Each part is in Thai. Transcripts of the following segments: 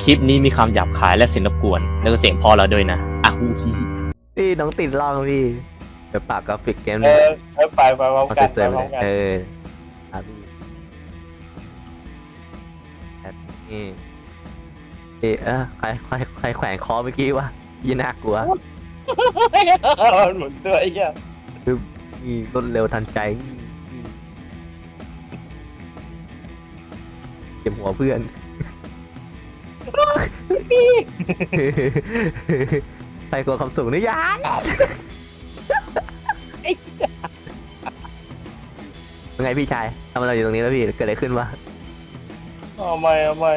คลิปนี้มีคำหยาบคายและเสียงรบกวน แล้วก็เสียงพอเราด้วยนะอะฮูฮีพี่น้องติดล่องพี่เดี๋ยวปากกราฟิกเกมเอนี้อเออไปไปพร้อมเอากันสวยไปๆพไปร้อมเลยกัน เอออะพี่แบบนี่เอะเอะใครใครใครแขวนคอเมื่อกี้วะยี่น่ากลัวหมุนตัวไอ้เหี้ยคือมีรวดเร็วทันใจเก็บหัวเพื่อน ใครกลัวความสูงนี่ยานยังไงพี่ชายทำอะไรอยู่ตรงนี้แล้วพี่เกิดอะไรขึ้นวะ เอาไม่เอาไม่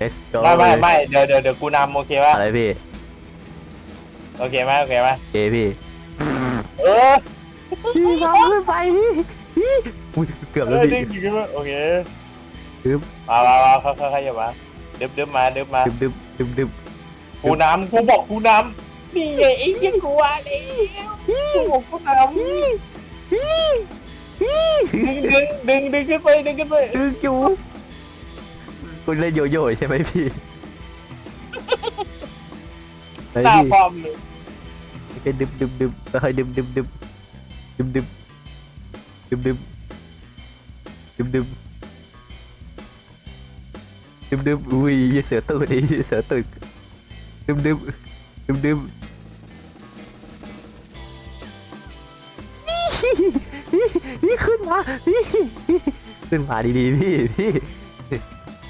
Let's go ไม่ไม่ไม่เดี๋ยวเดี๋ยวเดี๋ยวกูนำโอเคป่ะอะไรพี่โอเคไหมโอเคไหมเอพี่เออพี่ทำไม่ไปพี่พี่อุ๊ยเกือบเอแล้วอพี่ดึงอยู่มาโอเค ดึ๊บมามามาค่อยๆขยับมาดึบดึบมาดึบมาดึบดึบดึบดึบกูนำกูบอกกูนำนี่ไงไอ้ยี่กูว่าแล้วกูบอกกูนำพี่พี่ดึงดึงดึงดึงขึ้นไปดึงขึ้นไปดึงอยู่คุณเล่นโยโย่ใช่ไหมพี่ไอ้หน้าพี่พร้อมเลยแค่ดึบดึบดึบค่อยๆดึบดึบดึบดึบดึบดึบดึบดึบดึบ ดึบดึบอุ้ยเสือตูดดิเสือตูดดึบดึบดึบดึบนี่ขึ้นมาพี่ขึ้นมาดีๆพี่พี่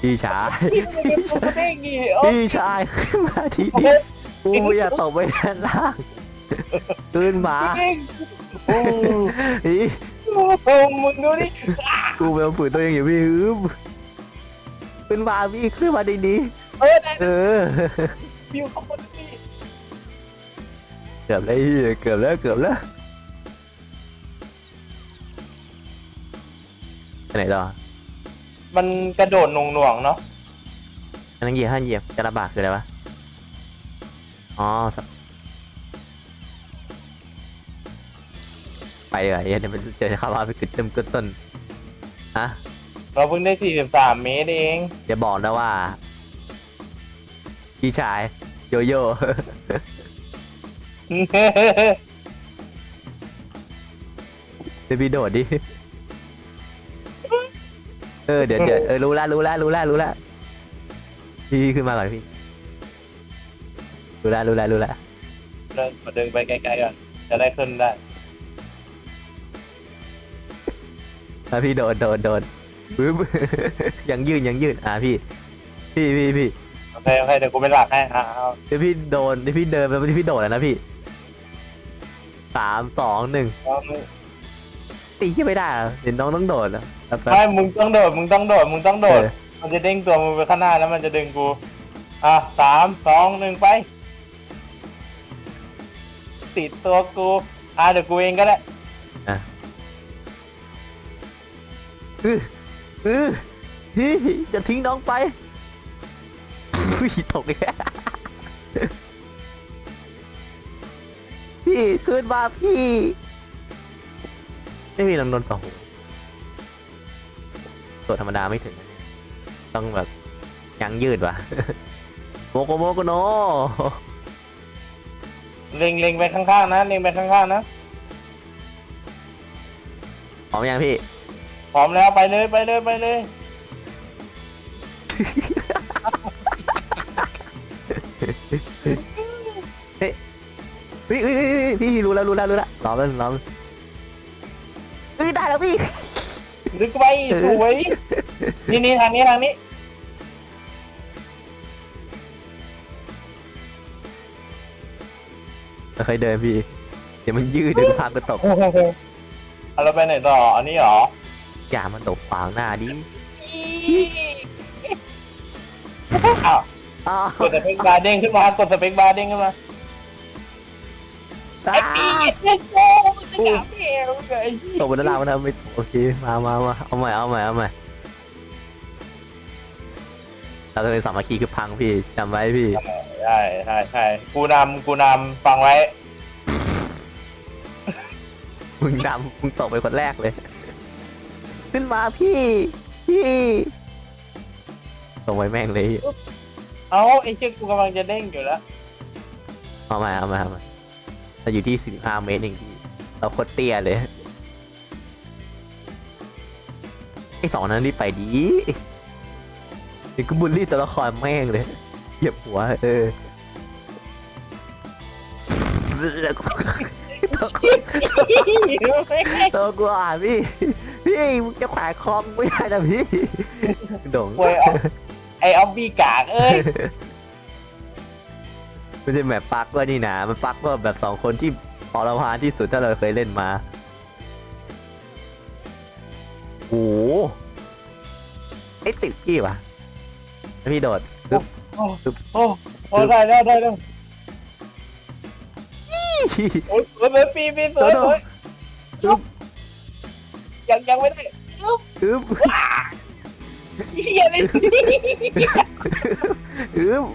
พี่ชายพี่มันเป็นตัวเด้งนี่โอ้พี่ชายขึ้นมาดีๆกูไม่อยากตกไปด้านล่างขึ้นมาเด้งโอ้อีโหมึงดูดิกูไปเอาฝืนตัวเองอยู่พี่ฮึบ ขึ้นมาพี่ขึ้นมาดีเออได้ๆเออ ฟิวข้างบนนี่เกือบแล้วพี่เกือบแล้วเกือบแล้วไปไหนต่อมันกระโดดหน่วงๆเนาะอันนั้นเหยียบห้าเหยียบจะระบาดคืออะไรวะ อ๋อสะไปเหรอเดี๋ยวมันจะเข้ามาไปกึดเต็มกึดต้นฮะ เราเพิ่งได้ 43 เมตรเอง จะบอกนะว่า พี่ชาย โยโย่ เดี๋ยวพี่โดดดิ เออเดี๋ยวเดี๋ยวเออรู้แล้วรู้แล้วรู้แล้วรู้แล้วพี่ขึ้นมาก่อนพี่ รู้แล้วรู้แล้วรู้แล้วเดินมาเดินไปไกลๆก่อน จะได้ขึ้นได้ อะพี่โดดโดดโดด ปึ๊บ ยังยืนยังยืนอะพี่ พี่พี่พี่โอเคโอเคเดี๋ยวกูไปหลักให้อ่าเอาเดี๋ยวพี่โดนเดี๋ยวพี่เดินไปเดี๋ยวพี่โดดแล้วนะพี่สามสองหนึ่งเอามึงตีขี้ไม่ได้เหรอเดี๋ยวน้องต้องโดดแล้วแป๊บแป๊บไม่มึงต้องโดดมึงต้องโดดมึงต้องโดด เออมันจะเด้งตัวมึงไปข้างหน้าแล้วมันจะดึงกู อะสามสองหนึ่งไป ติดตัวกู อะเดี๋ยวกูเองก็ได้ เออพี่จะทิ้งน้องไปอุ้ยตกอีกแล้วพี่ขึ้นมาพี่ ไม่มีลำนนต่อหูตัวธรรมดาไม่ถึงนะเนี่ยต้องแบบยังยืดว่ะโมโกโมโกโน เล็งเล็งไปข้างๆนะเล็งไปข้างๆนะ พร้อมยังพี่ พร้อมแล้วไปเลยไปเลยไปเลยเฮ้ยเฮ้ยเฮ้ยเฮ้ยพี่รู้แล้วรู้แล้วรู้แล้วรอแป๊บนึงรอแป๊บนึงเฮ้ยได้แล้วพี่ ดึกไปสวยนี่นี่ทางนี้ทางนี้ไม่เคยเดินพี่ เดี๋ยวมันยืดเดี๋ยวพาก็ตกเอาเราไปไหนต่ออันนี้เหรอ อย่ามันตกขวางหน้าดิอ้าวอ้าวกดสเปคบาร์เด้งขึ้นมากดสเปคบาร์เด้งขึ้นมาอ้าไอ้วปีโอ้จะจับเอวไอ้ตกบนด้านล่างมันทำไม่โอเคมามามาเอาใหม่เอาใหม่เอาใหม่เราจะเป็นสามัคคีคือพังพี่จำไว้พี่ใช่ใช่ใช่กูนำกูนำฟังไว้มึงนำมึงตกไปคนแรกเลย ขึ้นมาพี่พี่ส่งไว้แม่งเลยเอ้าไอ้เชี่ยกูกำลังจะเด้งอยู่แล้วเอามาเอามาเอามาเราอยู่ที่ 45 เมตรเองพี่เราโคตรเตี้ยเลยไอ้สองนั้นรีบไปดีเดี๋ยวกูบูลลี่ตัวละครแม่งเลยเหยียบหัวเออตัวกูอ่านพี่ พี่มึงจะแขวะคอมไม่ได้นะพี่โด่งเว้ยเอาไอ้ออฟบี้กากเอ้ยไม่ใช่แบบปักว่านี่นะมันปักว่าแบบสองคนที่พอเราพานที่สุดถ้าเราเคยเล่นมาโอ้โหไอ้ติดพี่วะแล้วพี่โดดปึ๊บโอ้โอ้โอ้ได้ได้ได้ได้โอ้ยสวยสวยปีปีสวยสวยจุ๊บ ยังยังไม่ได้จุ๊บอึ๊บเฮียเลยอึ๊บ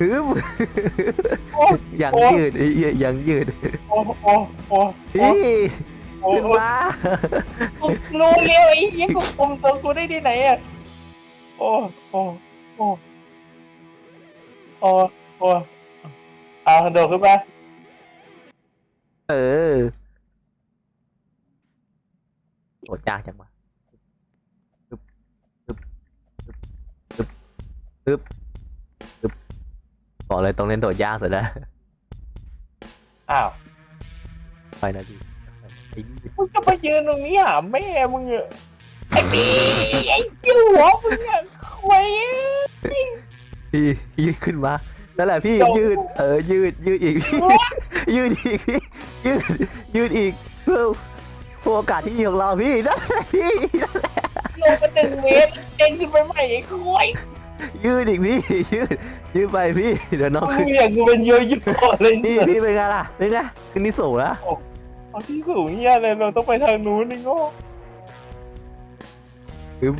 อึ๊บโอ้ยังยืดไอ้เหี้ยยังยืดโอ้โอ้โอ้พี่โอ้ขึ้นมากูรู้เร็วไอ้เหี้ยกูคุมตัวกูได้ที่ไหนอะโอ้โอ้โอ้โอ้โอ้เอาโดดขึ้นมาเออ โหจ้ากจังวะอึ๊บอึ๊บอึ๊บอึ๊บอึ๊บบอกเลยตรงเล่นโดดยากสุดแล้วอ้าว ไปนะพี่ไอ้มึงจะมายืนตรงนี้หาแม่มึงเหรอไอ้พี่ไอ้เจ้าหัวมึงอะไว้พี่ยืดขึ้นมานั่นแหละพี่ยืด เออยืดยืดอีกพี่ยืดอีกพี่ยืดยืดอีกเพื่อ เพื่อโอกาสที่ดีของเราพี่นั่นแหละพี่ลงมาหนึ่งเมตรเด้งขึ้นไปใหม่ไอ้ควายยืดอีกพี่ยืดยืดไปพี่เดี๋ยวน้องมึขึ้งนอย่างกูเป็นเยอะยิ่งกว่าเลยนี่เนี่ยพี่เป็นไงล่ะเป็นไงขึ้นนี่สูงแล้วเอาที่สูงเฮียเลยเราต้องไปทางนู้นนี่โง่อึ๊บ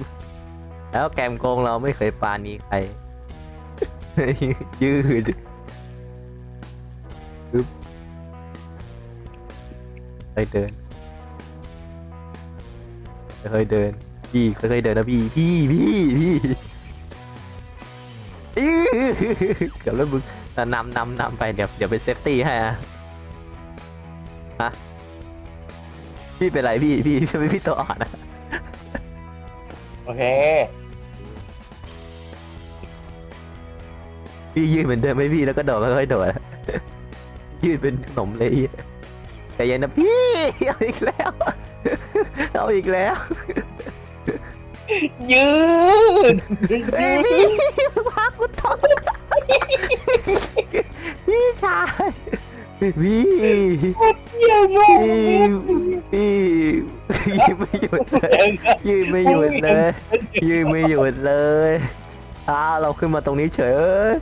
แล้วแกมโกงเราไม่เคยปราณีใคร ยืดอึ๊บเคยเดิน เคยเดิน พี่เคยเดินนะพี่พี่พี่พี่อื้อเดี๋ยวแล้วมึงนำนำนำไปเดี๋ยวเดี๋ยวไปเซฟตี้ให้อะฮะพี่เป็นไรพี่พี่พี่พี่ตัวอ่อนอะโอเค พี่ยืดเหมือนเดิมไหมพี่แล้วก็โดดค่อยๆโดดอะยืดเป็นขนมเลยแต่เย็นนะพี่เอาอีกแล้ว เอาอีกแล้วยืดเฮ้ยพี่พักกูท้องพี่ชายพี่เฮียโง่พี่พี่ยืดไม่หยุดเลยยืดไม่หยุดเลยยืนไม่หยุดเลยอ้าวเราขึ้นมาตรงนี้เฉยเอ้ย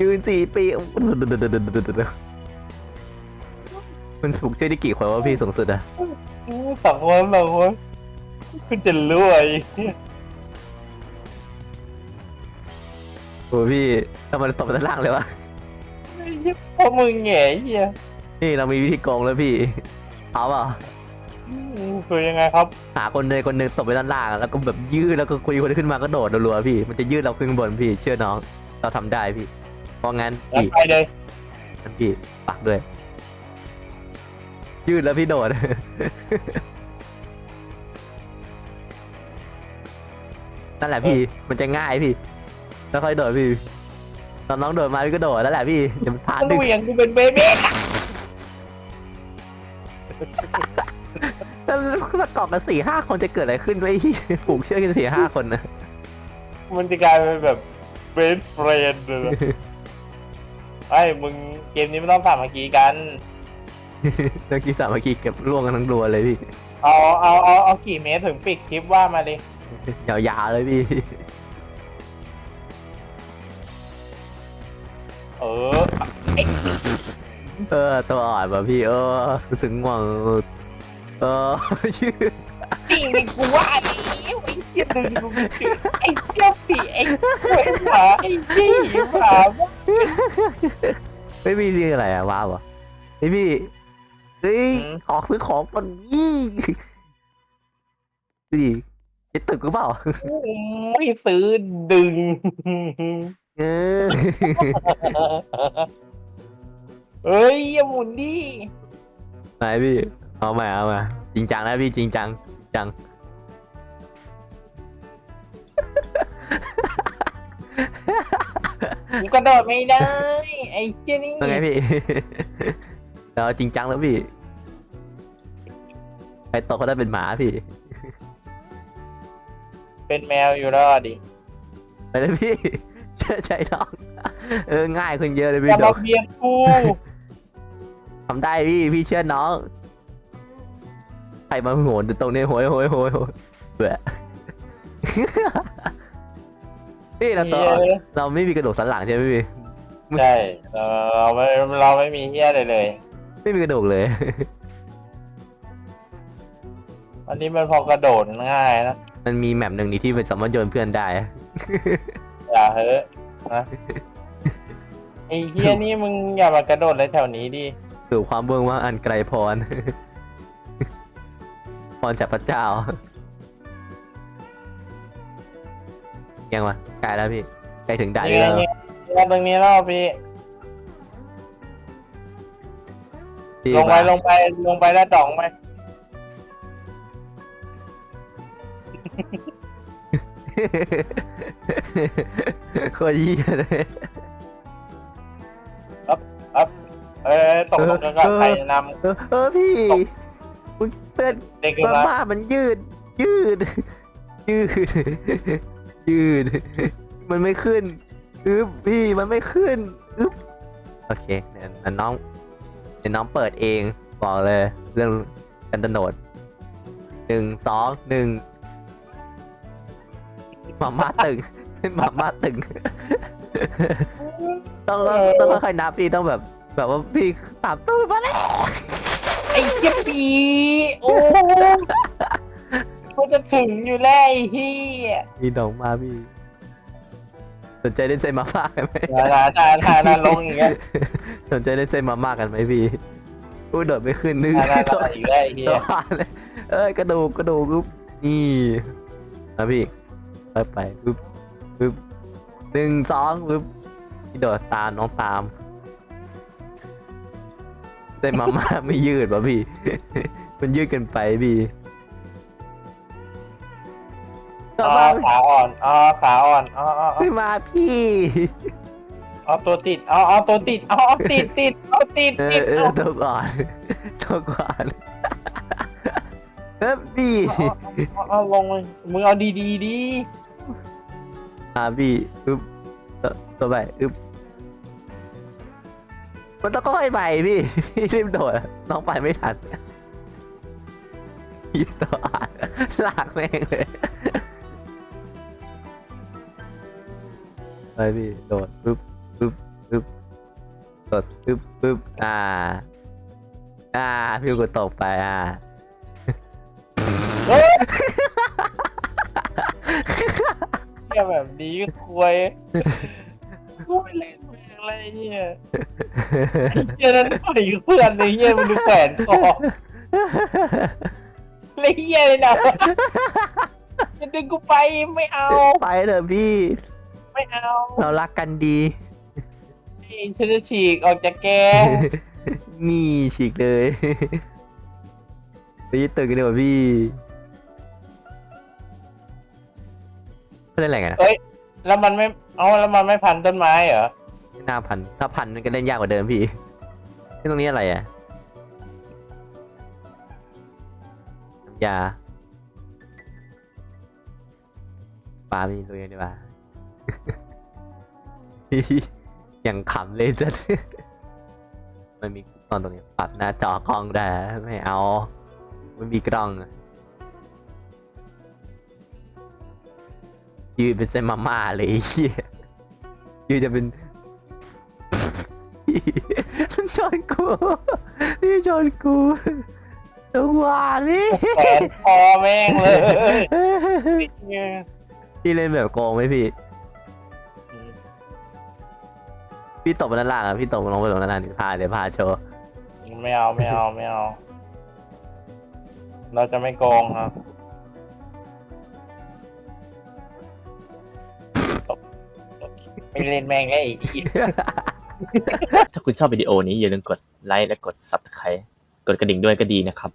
ยืนสี่ปีมันถูกชื่อที่กี่คนวะพี่สูงสุดอะ สองคนสองคนคุณจะรวยโอ้พี่ทำไมตบด้านล่างเลยวะเพราะมึงแง่เฮียนี่เรามีวิธีโกงแล้วพี่เอาเปล่าคือยังไงครับ หาคนใดคนหนึ่งตบไปด้านล่างแล้วก็แบบยืดแล้วก็คุยคนที่ขึ้นมาก็โดดรัวๆพี่ มันจะยืดเราขึ้นบนพี่ เชื่อน้อง เราทำได้พี่ เพราะงั้นแล้วพี่ไปเลย งั้นพี่ปักด้วย ยืดแล้วพี่โดด นั่นแหละพี่ มันจะง่ายพี่ แล้วค่อยโดดพี่ ตอนน้องโดดมาพี่ก็โดดนั่นแหละพี่ เดี๋ยวมันพลาดมันดึงเหวี่ยงกูเป็นเบบี้แล้วถ้าเกาะกันสี่ห้าคนจะเกิดอะไรขึ้นไว้ผูกเชือกกันสี่ห้าคนนะ มันจะกลายเป็นแบบเบสเฟรนด์เลยไอ้มึงเกมนี้ไม่ต้องสามัคคีกัน เมื่อกี้สามัคคีเก็บล่วงกันทั้งรัวเลยพี่ เอาเอาเอาเอากี่เมตรถึงปิดคลิปว่ามาดิยาวๆเลยพี่ เออเออตัวอ่อนป่ะพี่เออรู้สึกง่วงเออยืดจริงเลยกูว่าดิไอ้เหี้ยดึงกูไปถึงไอ้เจ้าผีไอ้กล้วยหมาไอ้ยี่หมาไม่มีเรื่องอะไรอะว้าวอะไอพี่ เฮ้ยออกซื้อของก่อนยี่ดูดิยึดตึกหรือเปล่า ไม่ซื้อดึง เออ เฮ้ยอย่าหมุนดิไหนพี่ เอามาเอามา จริงจังนะพี่จริงจังจริงจัง กูกระโดดไม่ได้ ไอ้เจ้ยนี่เป็นไงพี่ เราจริงจังแล้วพี่ใครโตเขาได้เป็นหมาพี่เป็นแมวอยู่แล้วดิไปเลยพี่เชื่อใจน้องเออง่ายขึ้นเยอะเลยอพี่ย่าโดมาเบียดกูทำได้พี่พี่เชื่อน้องใครมาโหนตรงนี้โหยโหยโหยโหยเบื่อ พี่เราตัวเหี้ยเราไม่มีกระดูกสันหลังใช่ไหมพี่ ใช่เราเราไม่เราไม่มีเฮียอะไรเลย ไม่มีกระดูกเลย อันนี้มันพอกระโดดง่ายนะมันมีแมปหนึ่งนี่ที่เป็นสามารถโยนเพื่อนได้ อย่าเฮ้อะนะไอ้เฮียนี่มึงอย่ามากระโดดเลยแถวนี้ดิคือความเบื้องว่างอันไกลพร พรจากพระเจ้า ยังวะใกล้แล้วพี่ใกล้ถึงด่านนี่แล้วไงนี่ตรงนี้แล้วพี่ ลงไปมาลงไปลงไปแล้วดองไปโคตรเยี่ยเลยเอ้ยตกลงกันก่อนใครนเออเออพี่มึงเตือนำเด็กขึ้นมามาม่ามันยืด ยืด ยืด ยืด มันไม่ขึ้นอึ๊บพี่มันไม่ขึ้นอึ๊บโอเคเดี๋ยวเดี๋ยวน้อง เดี๋ยวน้องเปิดเองบอกเลย เรื่องการโดดหนึ่งสองหนึ่งมาม่าตึงมาม่าตึง ต้องต้องค่อยๆนับพี่ต้องแบบ แบบว่าพี่ตามตู้มาแล้วไอ้เจี๊ยบปีโอ้เขาจะถึงอยู่แล้วไอ้เฮียมีน้องมาพี่สนใจเล่นเซนมาม่ากันไหมนานานานานาลงอย่างเงี้ย สนใจเล่นเซนมาม่ากันไหมพี่อู้โดดไม่ขึ้นนึกนานานาอีกแล้วไอ้เฮีตัวยผ่านเลยเอ้ยกระดูกกระดูกปุ๊บนี่มาพี่ไปไปปุ๊บปุ๊บหนึ่งสองปุ๊บพี่โดดตามน้องตามเซนมาม่าไม่ยืดวะพี่ มันยืดเกินไปพี่ต่ออ๋อมาขาอ่อนอ๋อขาอ่อนอ๋ออ๋ออ๋อไม่มาพี่ อ๋อตัวติดอ๋ออ๋อตัวติดอ๋อติดติดอ๋อติดเอติอดเอออ๋อตัวก่อนตัวก่อนเฮ้ยพี่อ๋อลงเลยมึงเอาดีดีๆดีอ่าพี่อึ๊บตัวตัวไปอึ๊บมันต้องค่อยไปพี่พี่รีบโดดอะน้องไปไม่ทันพี่ตัวอ่านลากแม่งเลยไปพี่โดดปึ๊บปึ๊บปึ๊บ โดดปึ๊บปึ๊บอ่า อ่า พี่กูตกไปอ่าเฮ้ยเฮียแบบนี้ก็ควยกูไม่เล่นแม่งอะไรเนี่ยไอ้เฮียนั่นต่อยเพื่อนเลยเฮียมันดูแขวนคอเลยเฮียเลยนะจะดึงกูไปไม่เอา ไปเถอะพี่ ไม่เอา เรารักกันดี ฉันจะฉีกออกจากแก นี่ฉีกเลยไปยึดตึกกันดีกว่าพี่ไม่เล่นอะไรกันอะแล้วมันไม่ เอาแล้วมันไม่พันต้นไม้เหรอไม่น่าพันถ้าพันมันก็เล่นยากกว่าเดิมพี่ที่ตรงนี้อะไรอะน้ำยาปลามีตัวเองดีกว่า อย่างขำเลยจัดมันมีตอนตรงนี้ปรับหน้าจอกล้องได้ไม่เอา มันมีกล้องอะยืนเป็นเส้นมาม่าเลยไอ้เหี้ยยืนจะเป็นมันชนกูพี่ชนกูจังหวะนี้แขนคอแม่งเลยเนี่ยพี่เล่นแบบโกงไหมพี่ พี่ตบนานล่างอะพี่ตกลงไปลงด้านล่างเดี๋ยวพาเดี๋ยวพาโชว์ไม่เอาไม่เอาไม่เอา เราจะไม่โกงครับไม่เล่นแม่งไอ้อีกถ้าคุณชอบวิดีโอนี้อย่าลืมกดไลค์และกด subscribe กดกระดิ่งด้วยก็ดีนะครับ